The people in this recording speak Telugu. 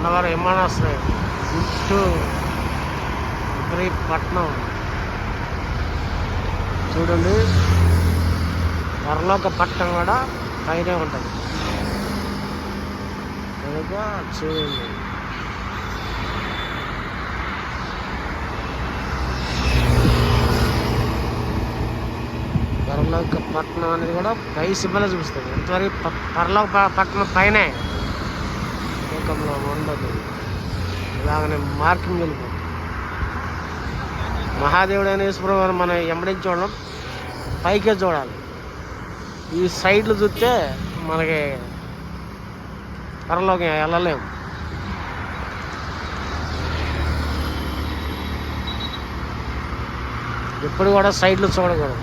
గన్నవరం విమానాశ్రయం. చుట్టూ విపరీపట్నం చూడండి. పరలోక పట్టణం కూడా పైనే ఉంటుంది. కనుక చూడండి. పరలోక పట్టణం అనేది కూడా పై సిబ్బలో చూపిస్తుంది. ఇంతవరకు పరలోక పట్టణం పైనే. లోకంలో ఉండదు. ఇలాగనే మార్కింగ్ వెళ్ళిపోతుంది మహాదేవుడైన ఈశ్వరం మనం ఎంబడించి చూడడం పైకే చూడాలి. ఈ సైడ్లు చూస్తే మనకి పరలోకి వెళ్ళలేము. ఎప్పుడు కూడా సైడ్లు చూడకూడదు.